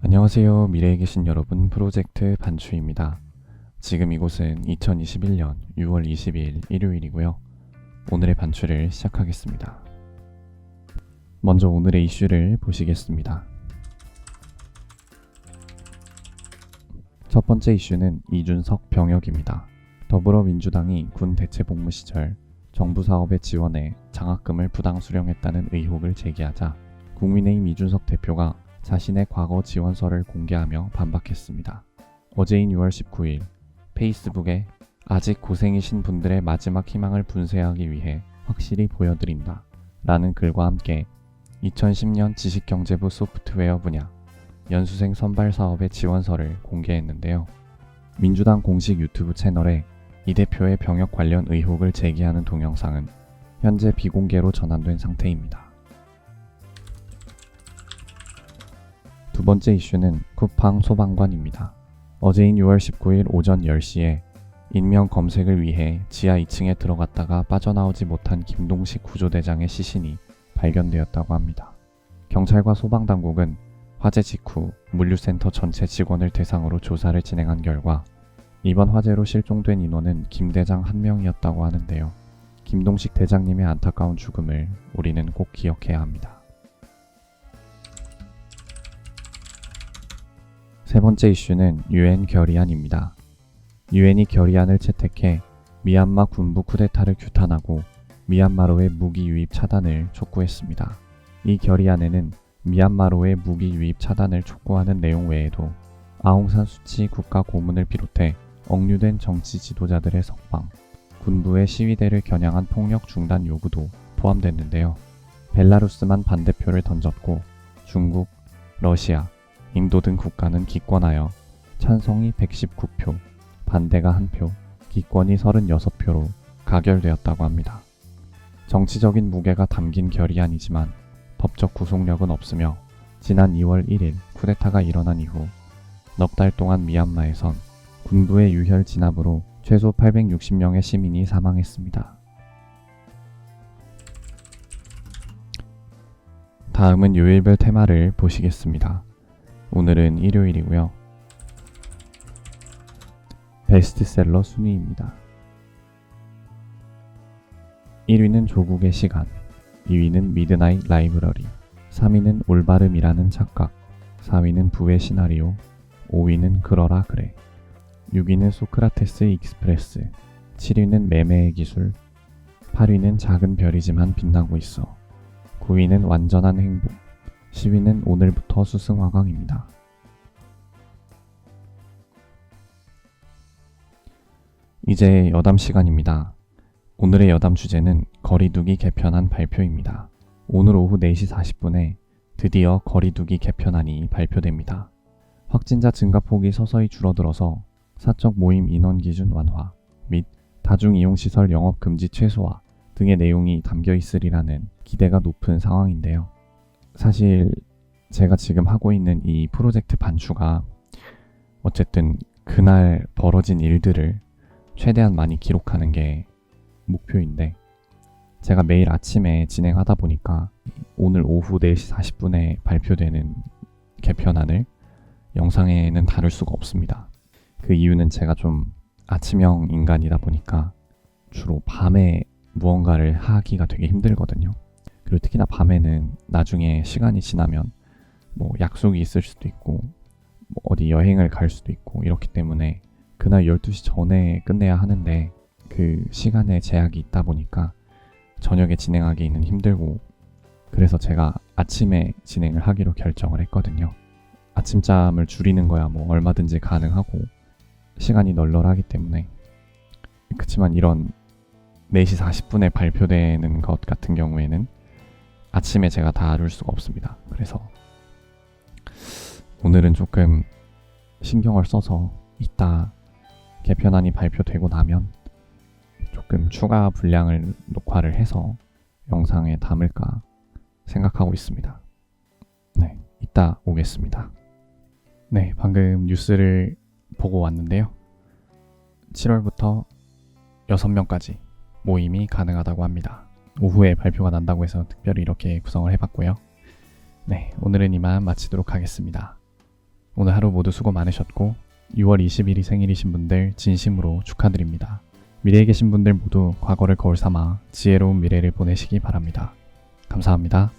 안녕하세요. 미래에 계신 여러분 프로젝트 반추입니다. 지금 이곳은 2021년 6월 22일 일요일이고요. 오늘의 반추를 시작하겠습니다. 먼저 오늘의 이슈를 보시겠습니다. 첫 번째 이슈는 이준석 병역입니다. 더불어민주당이 군 대체복무 시절 정부 사업에 지원해 장학금을 부당 수령했다는 의혹을 제기하자 국민의힘 이준석 대표가 자신의 과거 지원서를 공개하며 반박했습니다. 어제인 6월 19일 페이스북에 아직 고생이신 분들의 마지막 희망을 분쇄하기 위해 확실히 보여드린다. 라는 글과 함께 2010년 지식경제부 소프트웨어 분야 연수생 선발 사업의 지원서를 공개했는데요. 민주당 공식 유튜브 채널에 이 대표의 병역 관련 의혹을 제기하는 동영상은 현재 비공개로 전환된 상태입니다. 번째 이슈는 쿠팡 소방관입니다. 어제인 6월 19일 오전 10시에 인명 검색을 위해 지하 2층에 들어갔다가 빠져나오지 못한 김동식 구조대장의 시신이 발견되었다고 합니다. 경찰과 소방당국은 화재 직후 물류센터 전체 직원을 대상으로 조사를 진행한 결과 이번 화재로 실종된 인원은 김 대장 한 명이었다고 하는데요. 김동식 대장님의 안타까운 죽음을 우리는 꼭 기억해야 합니다. 세 번째 이슈는 유엔 결의안입니다. 유엔이 결의안을 채택해 미얀마 군부 쿠데타를 규탄하고 미얀마로의 무기 유입 차단을 촉구했습니다. 이 결의안에는 미얀마로의 무기 유입 차단을 촉구하는 내용 외에도 아웅산 수치 국가 고문을 비롯해 억류된 정치 지도자들의 석방, 군부의 시위대를 겨냥한 폭력 중단 요구도 포함됐는데요. 벨라루스만 반대표를 던졌고 중국, 러시아, 인도 등 국가는 기권하여 찬성이 119표, 반대가 1표, 기권이 36표로 가결되었다고 합니다. 정치적인 무게가 담긴 결의안이지만 법적 구속력은 없으며 지난 2월 1일 쿠데타가 일어난 이후 넉 달 동안 미얀마에선 군부의 유혈 진압으로 최소 860명의 시민이 사망했습니다. 다음은 요일별 테마를 보시겠습니다. 오늘은 일요일이고요. 베스트셀러 순위입니다. 1위는 조국의 시간, 2위는 미드나잇 라이브러리, 3위는 올바름이라는 착각, 4위는 부의 시나리오, 5위는 그러라 그래, 6위는 소크라테스 익스프레스, 7위는 매매의 기술, 8위는 작은 별이지만 빛나고 있어, 9위는 완전한 행복, 10위는 오늘부터 수승 화강입니다. 이제 여담 시간입니다. 오늘의 여담 주제는 거리두기 개편안 발표입니다. 오늘 오후 4시 40분에 드디어 거리두기 개편안이 발표됩니다. 확진자 증가폭이 서서히 줄어들어서 사적 모임 인원 기준 완화 및 다중이용시설 영업 금지 최소화 등의 내용이 담겨 있으리라는 기대가 높은 상황인데요. 사실 제가 지금 하고 있는 이 프로젝트 반추가 어쨌든 그날 벌어진 일들을 최대한 많이 기록하는 게 목표인데 제가 매일 아침에 진행하다 보니까 오늘 오후 4시 40분에 발표되는 개편안을 영상에는 다룰 수가 없습니다. 그 이유는 제가 좀 아침형 인간이다 보니까 주로 밤에 무언가를 하기가 되게 힘들거든요. 그리고 특히나 밤에는 나중에 시간이 지나면 뭐 약속이 있을 수도 있고 뭐 어디 여행을 갈 수도 있고 이렇기 때문에 그날 12시 전에 끝내야 하는데 그 시간에 제약이 있다 보니까 저녁에 진행하기는 힘들고 그래서 제가 아침에 진행을 하기로 결정을 했거든요. 아침잠을 줄이는 거야 뭐 얼마든지 가능하고 시간이 널널하기 때문에 그렇지만 이런 4시 40분에 발표되는 것 같은 경우에는 아침에 제가 다룰 수가 없습니다. 그래서 오늘은 조금 신경을 써서 이따 개편안이 발표되고 나면 조금 추가 분량을 녹화를 해서 영상에 담을까 생각하고 있습니다. 네, 이따 오겠습니다. 네, 방금 뉴스를 보고 왔는데요. 7월부터 6명까지 모임이 가능하다고 합니다. 오후에 발표가 난다고 해서 특별히 이렇게 구성을 해봤고요. 네, 오늘은 이만 마치도록 하겠습니다. 오늘 하루 모두 수고 많으셨고 6월 20일이 생일이신 분들 진심으로 축하드립니다. 미래에 계신 분들 모두 과거를 거울 삼아 지혜로운 미래를 보내시기 바랍니다. 감사합니다.